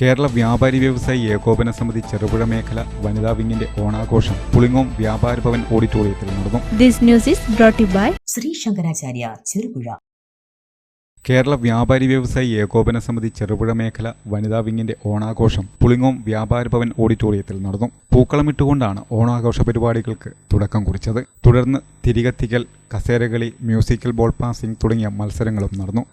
കേരള വ്യാപാരി വ്യവസായി ഏകോപന സമിതി ചെറുപുഴ മേഖല വനിതാ വിങ്ങിന്റെ ഓണാഘോഷം പുളിങ്ങോം വ്യാപാര ഭവൻ ഓഡിറ്റോറിയത്തിൽ നടന്നു. This news is brought to by Shri Shankaracharya Cherupuzha. Kerala വ്യാപാരി വ്യവസായി ഏകോപന സമിതി ചെറുപുഴ മേഖല വനിതാ വിങ്ങിന്റെ ഓണാഘോഷം പുളിങ്ങോം വ്യാപാര ഭവൻ ഓഡിറ്റോറിയത്തിൽ നടന്നു. പൂക്കളമിട്ടുകൊണ്ടാണ് ഓണാഘോഷ പരിപാടികൾക്ക് തുടക്കം കുറിച്ചത്. തുടർന്ന് തിരികത്തിക്കൽ കസേരകളി മ്യൂസിക്കൽ ബോൾ പാസിംഗ് തുടങ്ങിയ മത്സരങ്ങളും നടന്നു.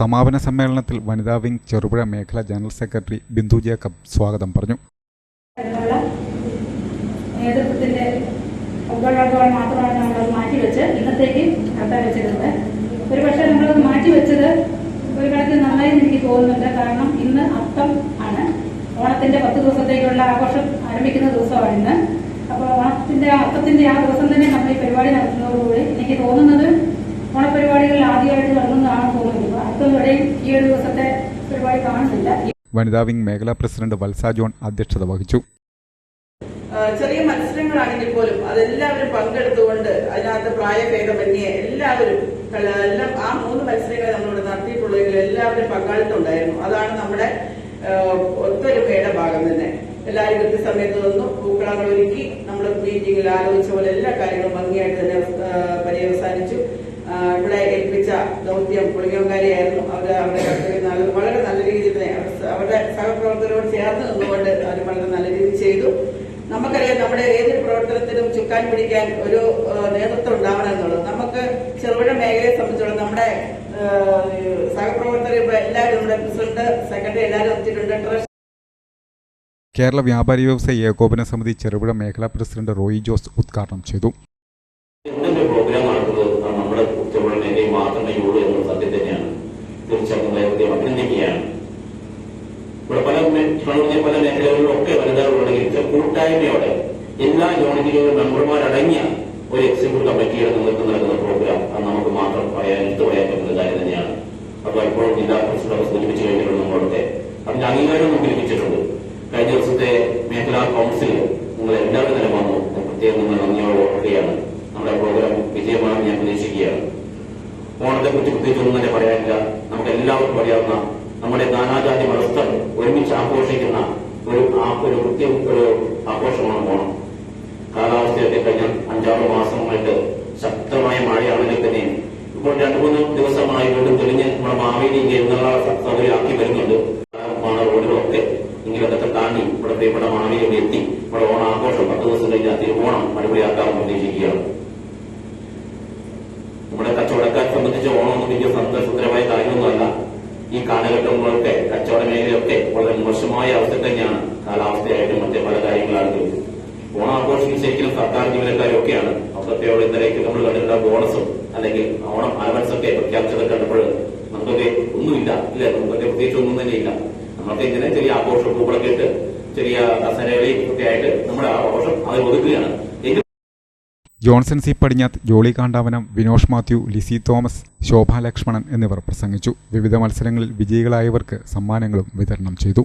സമാപന സമ്മേളനത്തിൽ വനിതാ വിംഗ് ചെറുപുഴ മേഖലാ ജനറൽ സെക്രട്ടറി ബിന്ദു ജേക്കബ് സ്വാഗതം പറഞ്ഞു. നേതൃത്വത്തിന്റെ മാത്രമാണ് നമ്മൾ ഒരു കാരണം ഇന്ന് ആണ്. ഓണത്തിന്റെ പത്ത് ദിവസത്തേക്കുള്ള ആഘോഷം ആരംഭിക്കുന്ന ദിവസമാണ് ഇന്ന്. അപ്പോൾ ഓണത്തിന്റെ അത്തത്തിന്റെ ആ ദിവസം തന്നെ നമ്മൾ ഈ പരിപാടി നടത്തുന്നതോടുകൂടി എനിക്ക് തോന്നുന്നത് അത്തം വരെയും ഈ ഒരു ദിവസത്തെ പരിപാടി കാണുന്നില്ല. വനിതാ വിംഗ് മേഖലാ പ്രസിഡന്റ് വത്സ ജോൺ അധ്യക്ഷത വഹിച്ചു. ചെറിയ മത്സരങ്ങളാണെങ്കിൽ പോലും അതെല്ലാവരും പങ്കെടുത്തുകൊണ്ട് അതിനകത്ത് പ്രായഭേദമന്യേ എല്ലാവരും എല്ലാം ആ മൂന്ന് മത്സരങ്ങൾ നമ്മളിവിടെ നടത്തിയിട്ടുള്ളതിൽ എല്ലാവരും പങ്കാളിത്തം ഉണ്ടായിരുന്നു. അതാണ് നമ്മുടെ ഒത്തൊരുമയുടെ ഭാഗം തന്നെ. എല്ലാവരും കൃത്യസമയത്ത് വന്നു പൂക്കളങ്ങൾ ഒരുക്കി നമ്മൾ മീറ്റിംഗിൽ ആലോചിച്ച പോലെ എല്ലാ കാര്യങ്ങളും ഭംഗിയായിട്ട് തന്നെ പര്യവസാനിച്ചു. ഇവിടെ ഏൽപ്പിച്ച ദൗത്യം പുളിങ്ങോങ്കാരിയായിരുന്നു അവർ അവരുടെ കർത്തവ്യം വളരെ നല്ല രീതിയിൽ തന്നെ അവരുടെ സഹപ്രവർത്തകരോട് ചേർന്ന് നിന്നുകൊണ്ട് അവർ വളരെ നല്ല രീതിയിൽ ചെയ്തു. നമുക്കറിയാം നമ്മുടെ ഏതൊരു പ്രവർത്തനത്തിനും ചുക്കാൻ പിടിക്കാൻ ഒരു നേതൃത്വം ഉണ്ടാവണം എന്നുള്ളത്. നമുക്ക് ചെറുപുഴ മേഖലയെ സംബന്ധിച്ചോളം നമ്മുടെ സഹപ്രവർത്തകർ ഇപ്പൊ എല്ലാവരും നമ്മുടെ പ്രസിഡന്റ് സെക്രട്ടറി എല്ലാവരും എത്തിയിട്ടുണ്ട്. ട്രഷറി കേരള വ്യാപാരി വ്യവസായ ഏകോപന സമിതി ചെറുപുഴ മേഖലാ പ്രസിഡന്റ് റോയി ജോസ് ഉദ്ഘാടനം ചെയ്തു. പ്രോഗ്രാം നടക്കുന്നത് അത് നമ്മുടെ ചെറുപുഴ മേഖലയിൽ മാത്രമേ ഉള്ളൂ എന്ന സത്യം തന്നെയാണ് തീർച്ചയായിട്ടും നേരത്തെ അഭിനന്ദിക്കുകയാണ് ഇവിടെ പല പറഞ്ഞ പല മേഖലകളിലും ഒക്കെ വനിതകളുണ്ടെങ്കിൽ കൂട്ടായ്മയോടെ എല്ലാ യൂണിറ്റുകളിലും മെമ്പർമാരടങ്ങിയ ഒരു എക്സിക്യൂട്ടീവ് കമ്മിറ്റിയുടെ നേതൃത്വം നൽകുന്ന പ്രോഗ്രാം അത് നമുക്ക് മാത്രം പറയാൻ എടുത്തു പറയാൻ പറ്റുന്ന കാര്യം തന്നെയാണ്. അപ്പോൾ ഇപ്പോഴും ജില്ലാ പ്രസിഡന്റ് സൂചിപ്പിച്ചു കഴിഞ്ഞിട്ടുണ്ട് നമ്മളൊക്കെ അതിന്റെ അംഗീകാരം നമുക്ക് ലഭിച്ചിട്ടുണ്ട്. കഴിഞ്ഞ ദിവസത്തെ മേഖലാ കൗൺസിൽ നിങ്ങൾ എല്ലാവരും തന്നെ വന്നു. പ്രത്യേകം നിങ്ങൾ നന്ദിയോടെ ഓർക്കുകയാണ്. നമ്മുടെ പ്രോഗ്രാം വിജയമാണെന്ന് ഞാൻ പ്രതീക്ഷിക്കുകയാണ്. ഓണത്തെ കുറിച്ച് പ്രത്യേകിച്ചൊന്നും തന്നെ പറയാനില്ല. എല്ലാവർക്കും അറിയാവുന്ന നമ്മുടെ നാനാജാതി മതസ്ഥർ ഒരുമിച്ച് ആഘോഷിക്കുന്ന ഒരു ഒരു കൃത്യം ഒരു ആഘോഷമാണ് ഓണം. കാലാവസ്ഥയൊക്കെ കഴിഞ്ഞ അഞ്ചാറ് മാസമായിട്ട് ശക്തമായ മഴയാണെങ്കിൽ തന്നെയും ഇപ്പോൾ രണ്ടു മൂന്ന് ദിവസമായി വീണ്ടും തെളിഞ്ഞ് നമ്മുടെ മാവേലി ഇങ്ങനെ എന്നുള്ള സൗകര്യമാക്കി വരുന്നുണ്ട്. ആണ് റോഡുകളൊക്കെ ഇങ്ങനെയൊക്കെ താണ്ടി ഇവിടെ പ്രിയപ്പെട്ട മാവേലി എത്തി ഇവിടെ ആഘോഷം പത്ത് ദിവസം കഴിഞ്ഞാൽ തിരുവോണം അടിപൊളിയാക്കാൻ പ്രതീക്ഷിക്കുകയാണ് നമ്മുടെ സംബന്ധിച്ച് ഓണം വലിയ സന്തോഷകരമായ കാര്യമൊന്നുമല്ല. ഈ കാലഘട്ടങ്ങളൊക്കെ കച്ചവട മേഖലയൊക്കെ വളരെ മോശമായ അവസ്ഥ തന്നെയാണ് കാലാവസ്ഥയായിട്ടും മറ്റേ പല കാര്യങ്ങളാണെങ്കിലും ഓണം ആഘോഷിക്കുന്ന ശരിക്കും സർക്കാർ ജീവനക്കാരൊക്കെയാണ്. അവിടത്തെയോട് ഇന്നലേക്ക് നമ്മൾ കണ്ടിട്ടുള്ള ബോണസും അല്ലെങ്കിൽ ഓണം അലവൻസ് ഒക്കെ പ്രഖ്യാപിച്ചത് കണ്ടപ്പോൾ നമുക്കൊക്കെ ഒന്നുമില്ല ഇല്ല നമുക്കൊക്കെ പ്രത്യേകിച്ച് ഒന്നും തന്നെ ഇല്ല. നമ്മളൊക്കെ ഇങ്ങനെ ചെറിയ ആഘോഷ പൂക്കളൊക്കെ ഇട്ട് ചെറിയ കസരകളി ഒക്കെ ആയിട്ട് നമ്മുടെ ആഘോഷം അത് ഒതുക്കുകയാണ്. Johnson C. പടിഞ്ഞാത്ത് ജോളി കാണ്ടാവനം വിനോഷ് മാത്യു ലിസി തോമസ് ശോഭ ലക്ഷ്മണൻ എന്നിവർ പ്രസംഗിച്ചു. വിവിധ മത്സരങ്ങളിൽ വിജയികളായവർക്ക് സമ്മാനങ്ങളും വിതരണം ചെയ്തു.